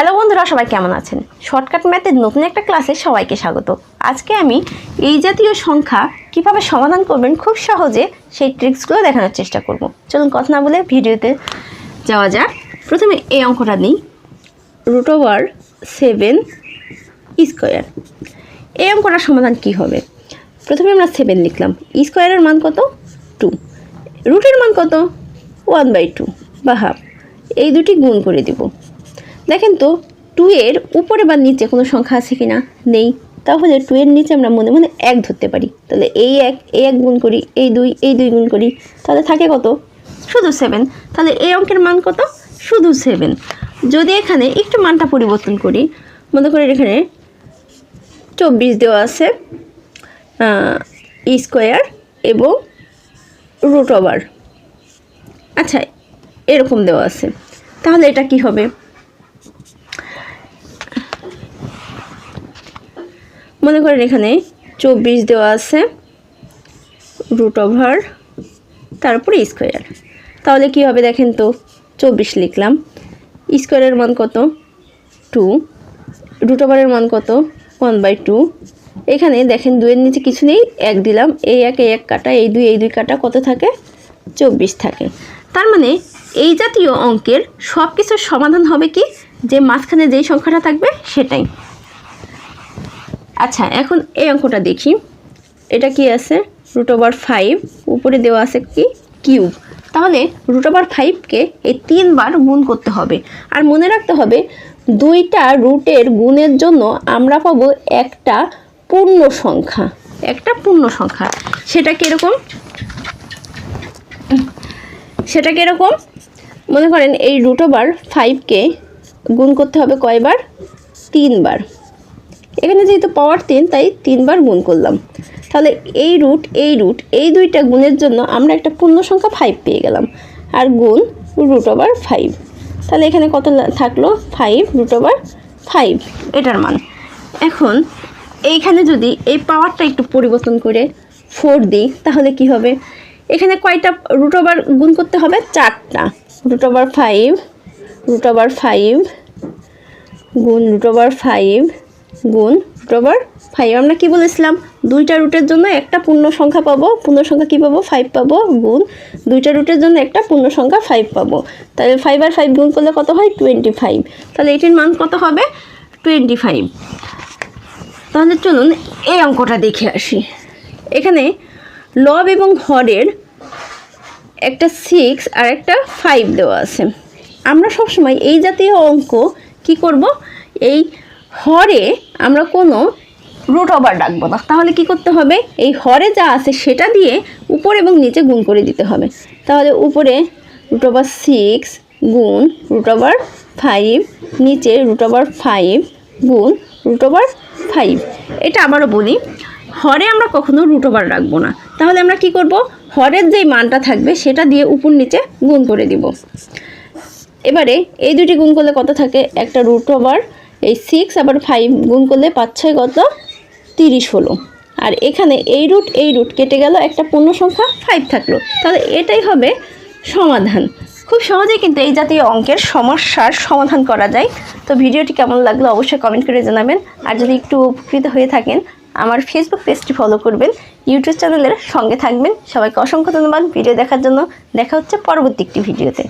Hello বন্ধুরা, সবাই কেমন আছেন? শর্টকাট ম্যাথের নতুন একটা ক্লাসে সবাইকে স্বাগত। আজকে আমি এই জাতীয় সংখ্যা কীভাবে সমাধান করবেন খুব সহজে সেই ট্রিক্সগুলো দেখানোর চেষ্টা করব। চলুন কথা না বলে ভিডিওতে যাওয়া যাক। প্রথমে এই অঙ্কটা নিই। Root over seven square. এই অঙ্কটার সমাধান কি হবে? প্রথমে আমরা সেভেন লিখলাম। স্কোয়ারের মান কত? টু। রুটের মান কত? ওয়ান বাই টু বা হাফ। এই দুটি গুণ করে দিব। দেখেন তো টু এর উপরে বা নিচে কোনো সংখ্যা আছে কি না নেই। তাহলে টু এর নিচে আমরা মনে মনে এক ধরতে পারি। তাহলে এই এক এই এক গুণ করি, এই দুই এই দুই গুণ করি। তাহলে থাকে কত? শুধু সেভেন তাহলে এই অঙ্কের মান কত? শুধু সেভেন যদি এখানে একটু মানটা পরিবর্তন করি, মনে করি এখানে চব্বিশ দেওয়া আছে স্কোয়ার এবং রুট ওভার। আচ্ছা এরকম দেওয়া আছে। তাহলে এটা কি হবে? মনে করেন এখানে চব্বিশ দেওয়া আছে রুট ওভার তারপরে স্কোয়ার তাহলে কি হবে দেখেন তো, চব্বিশ লিখলাম। স্কোয়ারের মান কত? টু রুট ওভারের মান কত? ওয়ান বাই টু এখানে দেখেন দুইয়ের নিচে কিছু নেই, এক দিলাম। এই এক এই এক কাটা, এই দুই এই দুই কাটা কত থাকে? চব্বিশ থাকে। তার মানে এই জাতীয় অঙ্কের সব কিছুর সমাধান হবে কি? যে মাঝখানে যেই সংখ্যাটা থাকবে সেটাই। আচ্ছা এখন এই অঙ্কটা দেখি। এটা কি আছে? রুট ওভার ফাইভ উপরে দেওয়া আছে কি? কিউব তাহলে রুট ওভার ফাইভকে এই তিনবার গুণ করতে হবে। আর মনে রাখতে হবে, দুইটা রুটের গুণের জন্য আমরা পাবো একটা পূর্ণ সংখ্যা। একটা পূর্ণ সংখ্যা। সেটা কীরকম সেটা কীরকম মনে করেন এই রুট ওভার ফাইভকে গুণ করতে হবে কয়বার? তিনবার। এখানে যেহেতু পাওয়ার তিন, তাই তিনবার গুণ করলাম। তাহলে এই রুট এই রুট এই দুইটা গুণের জন্য আমরা একটা পূর্ণ সংখ্যা ফাইভ পেয়ে গেলাম। আর গুণ রুট ওভার ফাইভ তাহলে এখানে কত থাকল? ফাইভ রুট ওভার ফাইভ এটার মান। এখন এইখানে যদি এই পাওয়ারটা একটু পরিবর্তন করে ফোর দিই, তাহলে কি হবে? এখানে কয়টা রুট ওভার গুণ করতে হবে? চারটা। Root over five root over five গুণ রুট ওভার ফাইভ গুণ। ওভার ফাইভ আমরা কী বলেছিলাম? দুইটা রুটের জন্য একটা পূর্ণ সংখ্যা পাবো। পূর্ণ সংখ্যা কী পাবো? ফাইভ পাবো, গুণ। দুইটা রুটের জন্য একটা পূর্ণ সংখ্যা ফাইভ পাবো। তাহলে ফাইভ আর ফাইভ গুণ করলে কত হয়? টোয়েন্টি ফাইভ তাহলে এটির মান কত হবে? টোয়েন্টি ফাইভ তাহলে চলুন এই অঙ্কটা দেখে আসি। এখানে লব এবং হরের একটা সিক্স আর একটা ফাইভ দেওয়া আছে। আমরা সবসময় এই জাতীয় অঙ্ক কি করব? এই হরে আমরা কোনো রুট ওভার ডাকবো না। তাহলে কি করতে হবে? এই হরে যা আছে সেটা দিয়ে উপর এবং নিচে গুণ করে দিতে হবে। তাহলে উপরে রুট ওভার সিক্স গুণ রুট ওভার ফাইভ নিচে রুট ওভার ফাইভ গুণ রুট ওভার ফাইভ এটা আবারও বলি, হরে আমরা কখনো রুট ওভার রাখব না। তাহলে আমরা কি করব? হরের যেই মানটা থাকবে সেটা দিয়ে উপর নিচে গুণ করে দিব। এবারে এই দুটি গুণ করলে কত থাকে? একটা রুট ওভার এই সিক্স আবার ফাইভ গুণ করলে পাঁচ ছয় কত? তিরিশ হলো। আর এখানে এই রুট এই রুট কেটে গেল, একটা পূর্ণ সংখ্যা ফাইভ থাকল। তাহলে এটাই হবে সমাধান। খুব সহজেই কিন্তু এই জাতীয় অঙ্কের সমস্যার সমাধান করা যায়। তো ভিডিওটি কেমন লাগল অবশ্যই কমেন্ট করে জানাবেন। আর যদি একটু উপকৃত হয়ে থাকেন, আমার ফেসবুক পেজটি ফলো করবেন। ইউটিউব চ্যানেলের সঙ্গে থাকবেন। সবাইকে অসংখ্য ধন্যবাদ। ভিডিও দেখার জন্য দেখা হচ্ছে পরবর্তী একটি ভিডিওতে।